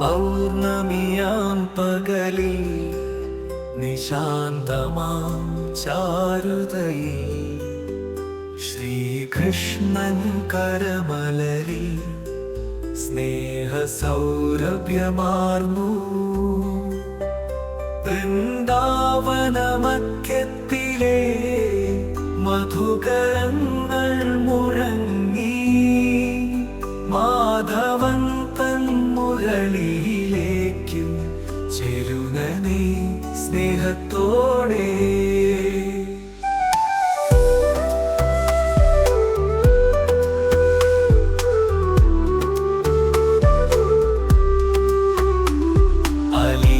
പൗർണമിയാം പകലിൽ നിശാന്തമാം ചാരുതയിൽ ശ്രീകൃഷ്ണൻ കരമലരി സ്നേഹ സൗരഭ്യമാർന്നു വൃന്ദാവനമധ്യത്തിലെ മധുകരങ്ങൾ സ്നേഹത്തോടെ.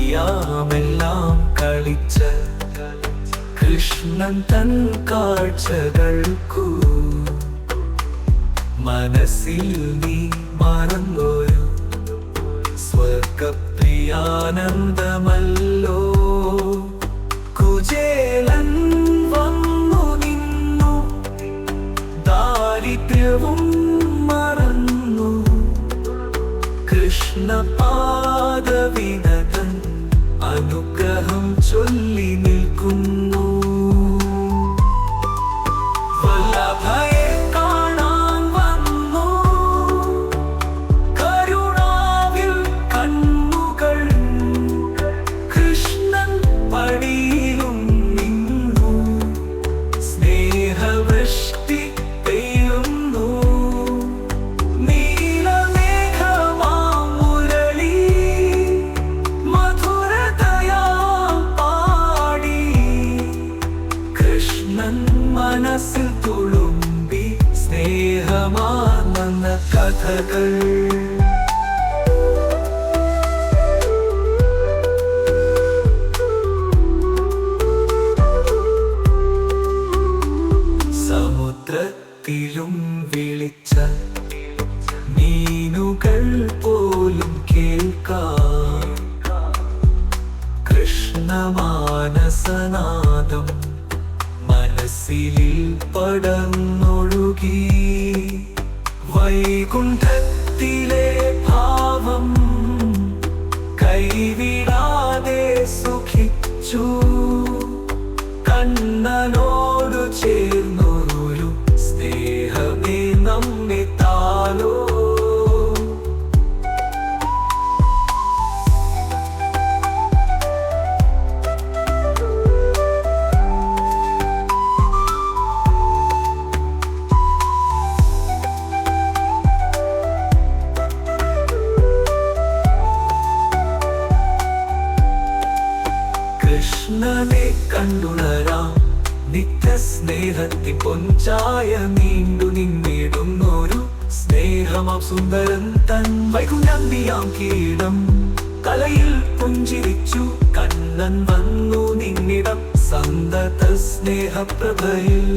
അലിയാമെല്ലാം കളിച്ച കൃഷ്ണൻ തൻ കാഴ്ചകൾക്കു മനസ്സിൽ നീ മറന്നൊരു സ്വർഗപ്രിയാനന്ദമല്ലോ. കുചേലൻ വന്നു നിന്നു ദാരിദ്ര്യവും മറന്നു. കൃഷ്ണപാദവിനതൻ കൃഷ്ണൻ നിന്നു. സ്നേഹവൃഷ്ടി പെയ്യുന്നു. നീലമേഘമാം മുരളി പാടി. കൃഷ്ണൻ മനസ്സിൽ തുളുമ്പി സ്നേഹമാർന്ന കഥകൾ. പടന്നൊഴുകി വൈകുണ്ഠത്തിലെ കൃഷ്ണനെ കണ്ടുണരാം. നിത്യസ്നേഹത്തി പൊഞ്ചായ നീണ്ടു നിന്നിടുന്നൊരു സ്നേഹമാം സുന്ദരൻ തൻ വൈകുണ്ഠിയാം കീടം. കലയിൽ പുഞ്ചിരിച്ചു കണ്ണൻ വന്നു നിന്നിടം സന്തത സ്നേഹപ്രഭയിൽ.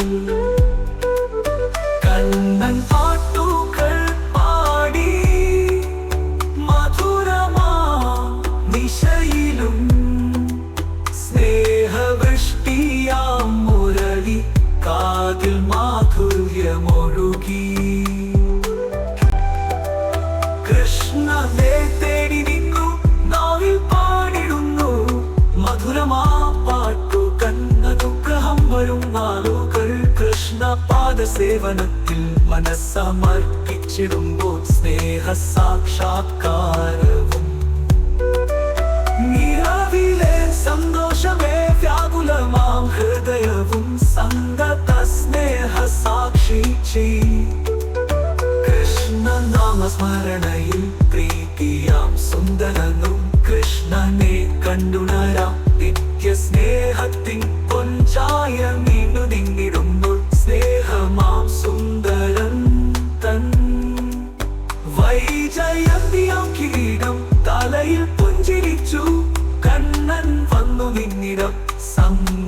പാദസേവനത്തിൽ മനസ്സമർപ്പിച്ചിടുമ്പോൾ സ്നേഹ സാക്ഷാത്കാരവും സന്തോഷമേ വ്യാകുലമാം ഹൃദയവും സംഗത സ്നേഹ സാക്ഷി കൃഷ്ണ നാമസ്മരണയിൽ Come